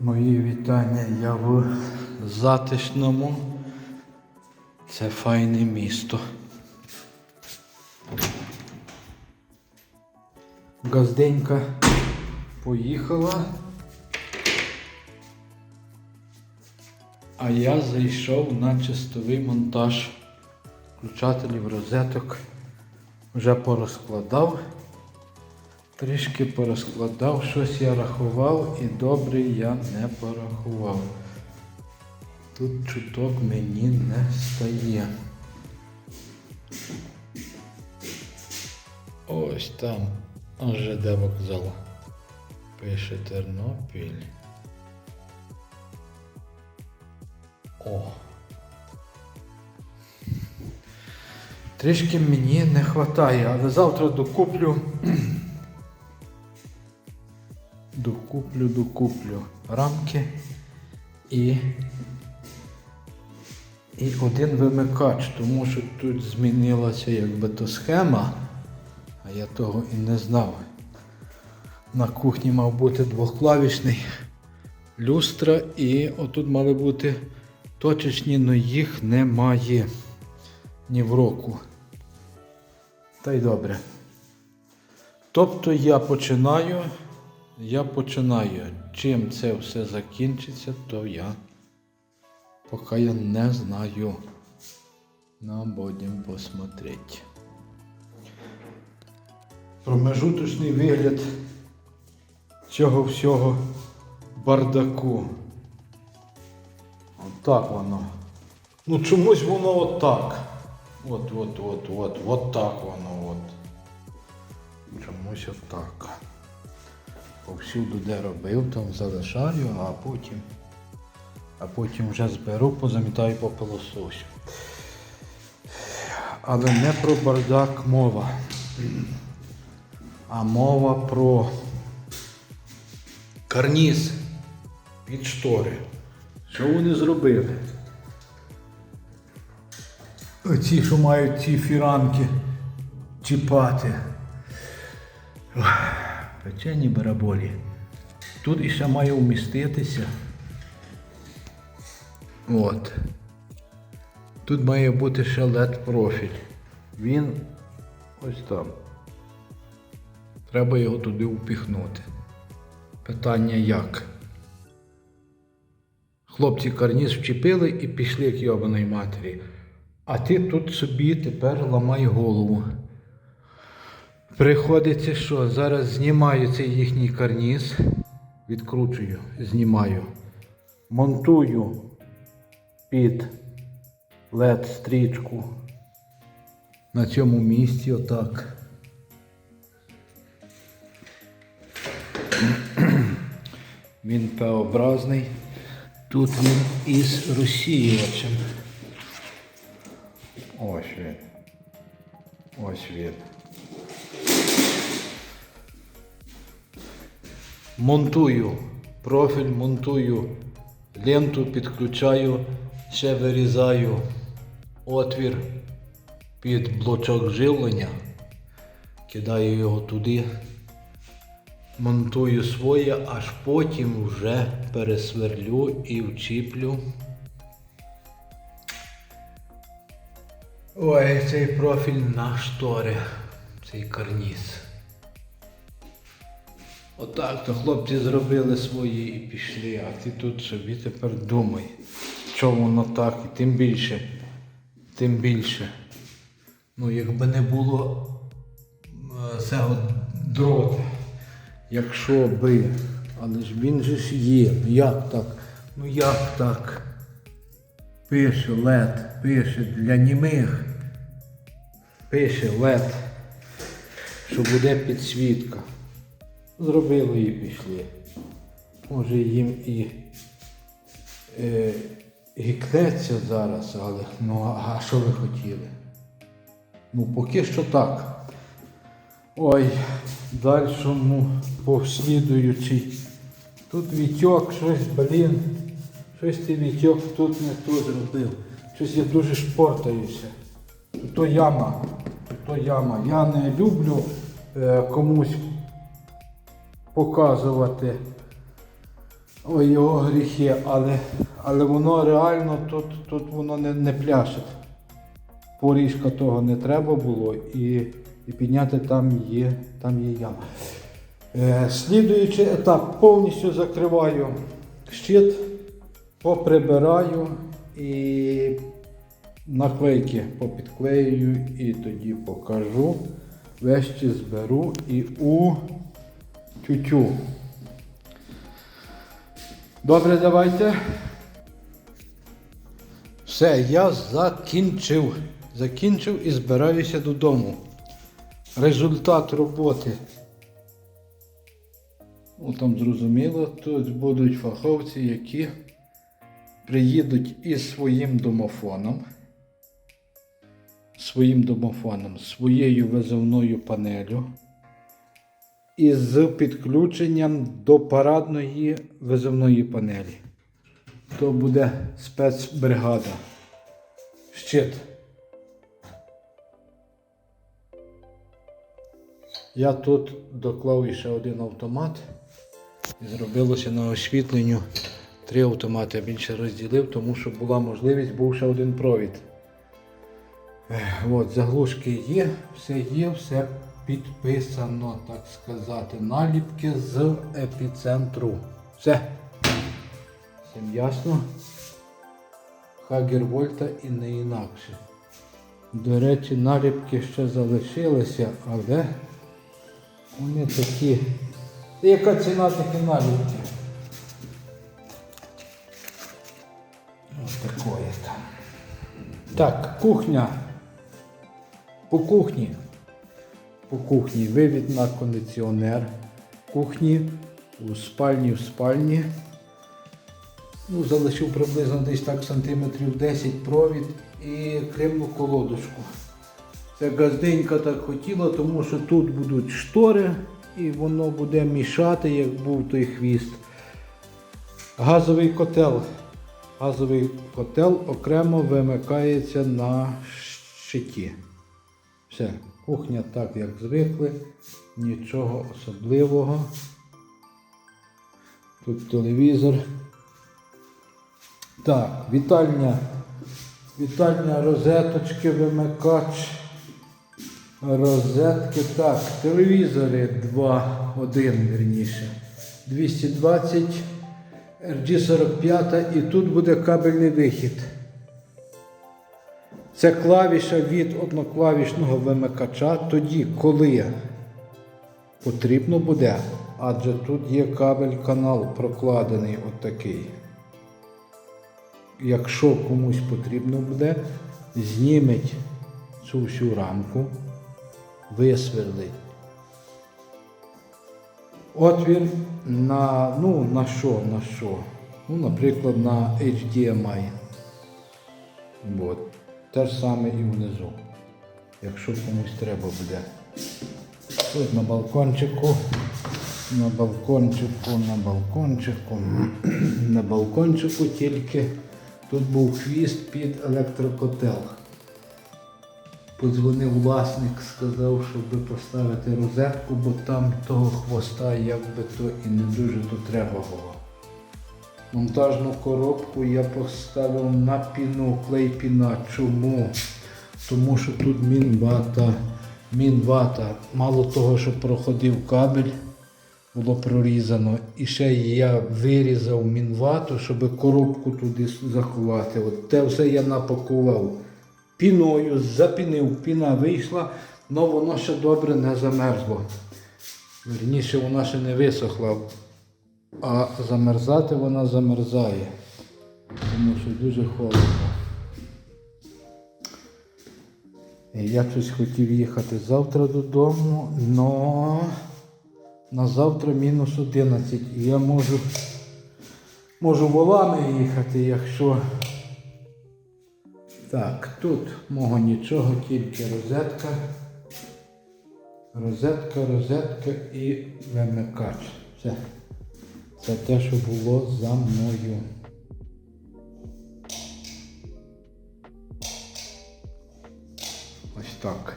Мої вітання. Я в затишному. Це файне місто. Газденька поїхала. А я зайшов на чистовий монтаж включателів розеток. Вже порозкладав. Трішки порозкладав, щось я рахував і добре я не порахував. Тут чуток мені не стає. Ось там ЖД вокзал. Пише Тернопіль. О. Трішки мені не вистачає, але завтра докуплю. Докуплю, докуплю рамки і, і один вимикач, тому що тут змінилася якби то схема, а я того і не знав. На кухні мав бути двохклавішний люстра і отут мали бути точечні, але їх немає ні в року. Та й добре. Тобто я починаю, я починаю. Чим це все закінчиться, то я поки я не знаю. Нам будемо посмотреть. Промежуточний вигляд цього всього бардаку. Отак воно. Ну чомусь воно отак. От, от, от, от, от так воно от. Чомусь отак. Повсюду де робив, там залишаю, а потім, а потім вже зберу, позамітаю по пилососю. Але не про бардак мова, а мова про карніз під штори. Що вони зробили? Оці, що мають ці фіранки чіпати. Ох, Печені бараболі. Тут іще має вміститися. От. Тут має бути ще LED профіль. Він ось там. Треба його туди впіхнути. Питання як? Хлопці карніз вчепили і пішли як йобаної матері. А ти тут собі тепер ламай голову. Приходиться що? Зараз знімаю цей їхній карніз, відкручую, знімаю, монтую під LED стрічку на цьому місці отак. Він П-образний. Тут він із розсіювачем. Ось він. Ось він. Монтую. Профіль, монтую. Ленту, підключаю, ще вирізаю. Отвір під блочок живлення, кидаю його туди, монтую своє, аж потім вже пересверлю і вчіплю. Ой, цей профіль на штори, цей карніз. Отак то хлопці зробили свої і пішли, а ти тут собі тепер думай, що воно так, і тим більше, тим більше. Ну, якби не було е, цього дрота, якщо би, але ж він же ж є, ну як так? Ну як так? Пише лед, пише для німих. Пише лед, що буде підсвітка. Зробили і пішли. Може їм і е, гікнеться зараз, але ну а що ви хотіли? Ну поки що так. Ой, дальшому послідуючий. Тут вітьок, щось, блін. Щось ти вітьок тут не то зробив. Щось я дуже шпортаюся. Тут то яма. Тут то яма. Я не люблю е, комусь показувати його гріхи, але, але воно реально тут, тут воно не, не пляшить. Поріжка того не треба було і, і підняти там є, там є яма. Е, слідуючий етап повністю закриваю щит, поприбираю і наклейки попідклею і тоді покажу. Вещі зберу і у тютю. Добре, давайте. Все, я закінчив. Закінчив і збираюся додому. Результат роботи. Ну, там зрозуміло, тут будуть фаховці, які приїдуть із своїм домофоном, своїм домофоном, своєю визовною панелю і з підключенням до парадної визовної панелі. То буде спецбригада. Щит. Я тут доклав ще один автомат і зробилося на освітленню три автомати. Я більше розділив, тому що була можливість, був ще один провід. От, заглушки є, все є, все підписано, так сказати. Наліпки з епіцентру. Все. Всім ясно. Хагер Вольта і не інакше. До речі, наліпки ще залишилися, але вони такі. Яка ціна такі наліпки? Ось такої там. Так, кухня. По кухні. По кухні вивід на кондиціонер. Кухні у спальні в спальні. Ну, залишив приблизно десь так сантиметрів 10 провід і кремну колодочку. Це газденька так хотіла, тому що тут будуть штори і воно буде мішати, як був той хвіст. Газовий котел. Газовий котел окремо вимикається на щиті. Все, кухня так, як звикли, нічого особливого. Тут телевізор. Так, вітальня. Вітальня розеточки, вимикач. Розетки. Так, телевізори 2, 1 вірніше. 220, RG45 і тут буде кабельний вихід. Це клавіша від одноклавішного вимикача тоді, коли потрібно буде, адже тут є кабель-канал прокладений отакий. Якщо комусь потрібно буде, зніметь цю всю рамку, висверлить. Отвір на, ну, на що, на що? Ну, наприклад, на HDMI. От. Те ж саме і внизу. Якщо комусь треба буде. Тут на балкончику, на балкончику, на балкончику, на балкончику тільки тут був хвіст під електрокотел. Подзвонив власник, сказав, щоб поставити розетку, бо там того хвоста якби то і не дуже то треба було. Монтажну коробку я поставив на піну, клей піна. Чому? Тому що тут мінвата. Мінвата. Мало того, що проходив кабель, було прорізано. І ще я вирізав мінвату, щоб коробку туди заховати. От те все я напакував піною, запінив, піна вийшла, але воно ще добре не замерзло. Вірніше, вона ще не висохла. А замерзати вона замерзає, тому що дуже холодно. Я щось хотів їхати завтра додому, але на завтра мінус 11. І я можу, можу волами їхати, якщо. Так, тут мого нічого, тільки розетка. Розетка, розетка і вимикач. Все. Це те, що було за мною. Ось так.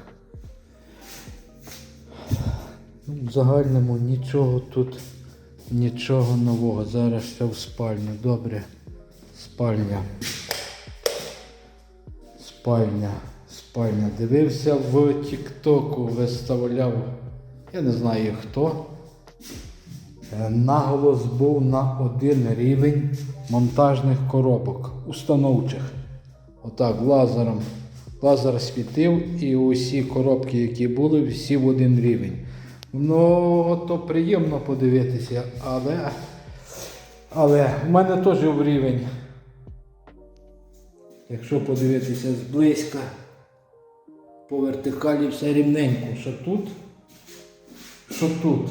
Ну, В загальному нічого тут Нічого нового. Зараз все в спальню. Добре. Спальня. Спальня. Спальня. Дивився в Тіктоку, виставляв. Я не знаю хто. Е, Наголос був на один рівень монтажних коробок, установчих. Отак, лазером. Лазер світив і усі коробки, які були, всі в один рівень. Ну, то приємно подивитися, але. Але в мене теж в рівень. Якщо подивитися зблизька, по вертикалі все рівненько. Що тут? Що тут?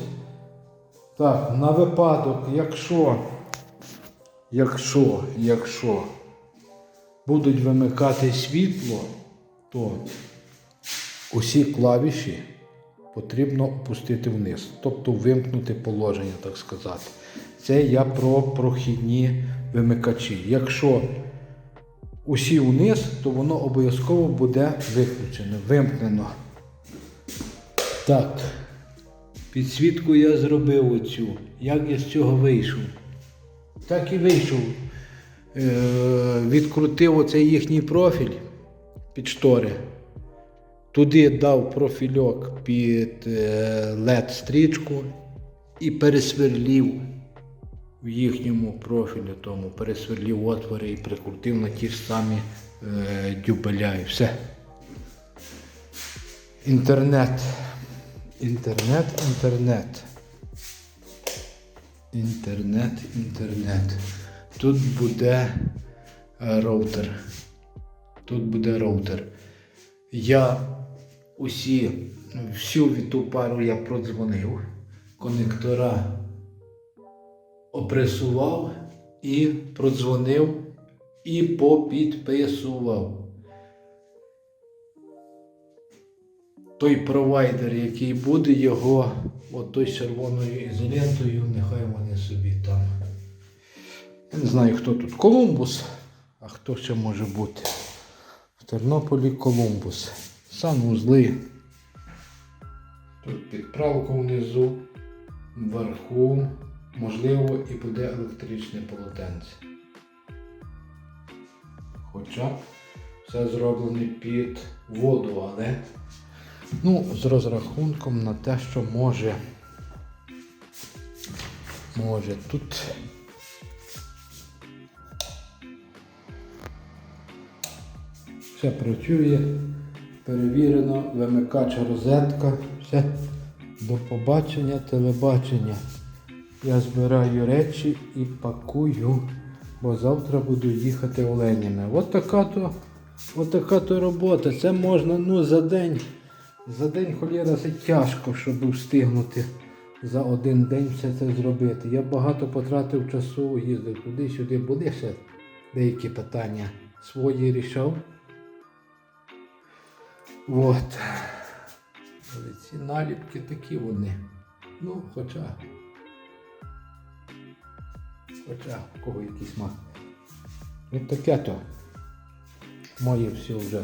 Так, на випадок, якщо, якщо, якщо будуть вимикати світло, то усі клавіші потрібно опустити вниз, тобто вимкнути положення, так сказати. Це я про прохідні вимикачі. Якщо усі вниз, то воно обов'язково буде виключено, вимкнено. Так. Підсвітку я зробив оцю. Як я з цього вийшов? Так і вийшов. Е, відкрутив оцей їхній профіль під штори. Туди дав профільок під е, LED-стрічку і пересверлів в їхньому профілі тому, пересверлів отвори і прикрутив на ті ж самі е, дюбеля і все. Інтернет. Інтернет, інтернет. Інтернет, інтернет. Тут буде е, роутер. Тут буде роутер. Я усі, всю віту пару я продзвонив, конектора опресував і продзвонив і попідписував. Той провайдер, який буде, його той червоною ізолентою, нехай вони собі там. Я не знаю, хто тут Колумбус, а хто ще може бути. В Тернополі Колумбус. Санвузли. Тут підправка внизу, вверху, можливо, і буде електричне полотенце. Хоча все зроблене під воду, але Ну, з розрахунком на те, що може. Може тут. Все працює, перевірено, вимикач розетка, все. До побачення, телебачення. Я збираю речі і пакую, бо завтра буду їхати Леніне. От така то, от така то робота. Це можна ну, за день. За день холєра це тяжко, щоб встигнути за один день все це зробити. Я багато потратив часу, їздив туди-сюди, були ще деякі питання свої рішав. От. Але ці наліпки такі вони. Ну, хоча. Хоча, у кого якийсь мак. От таке то. Моє все вже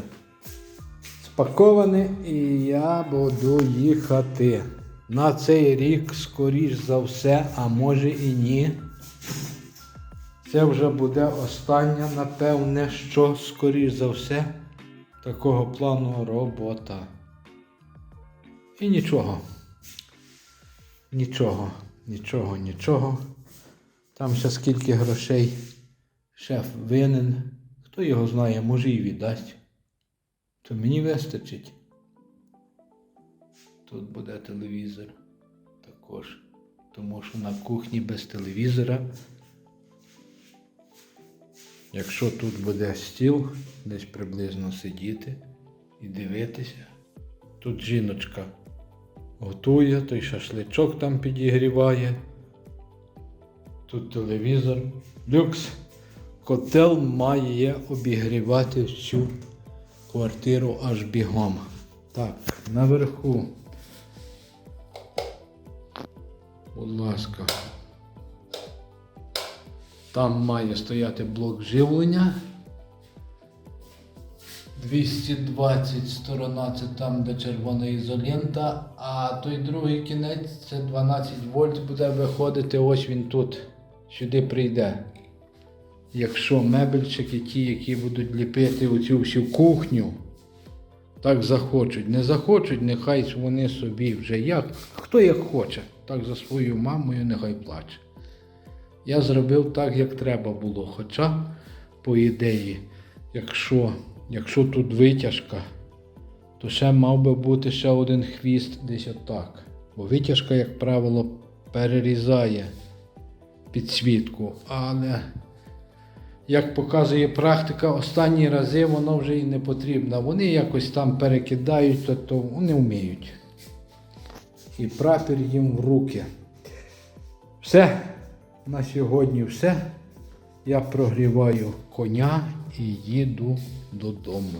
спаковане і я буду їхати. На цей рік, скоріш за все, а може і ні. Це вже буде остання, напевне, що, скоріш за все, такого плану робота. І нічого. Нічого, нічого, нічого. Там ще скільки грошей шеф винен. Хто його знає, може і віддасть то мені вистачить. Тут буде телевізор також. Тому що на кухні без телевізора. Якщо тут буде стіл, десь приблизно сидіти і дивитися, тут жіночка готує, той шашличок там підігріває. Тут телевізор. Люкс. Котел має обігрівати всю квартиру аж бігом. Так, наверху. Будь ласка. Там має стояти блок живлення. 220 сторона це там, де червона ізолента, а той другий кінець це 12 вольт буде виходити, ось він тут, сюди прийде. Якщо мебельчики, ті, які будуть ліпити оцю всю кухню, так захочуть. Не захочуть, нехай вони собі вже як, хто як хоче, так за свою мамою нехай плаче. Я зробив так, як треба було. Хоча, по ідеї, якщо, якщо тут витяжка, то ще мав би бути ще один хвіст десь отак. Бо витяжка, як правило, перерізає підсвітку. Але, як показує практика, останні рази воно вже і не потрібно. Вони якось там перекидають, то, то вони вміють. І прапір їм в руки. Все. На сьогодні все. Я прогріваю коня і їду додому.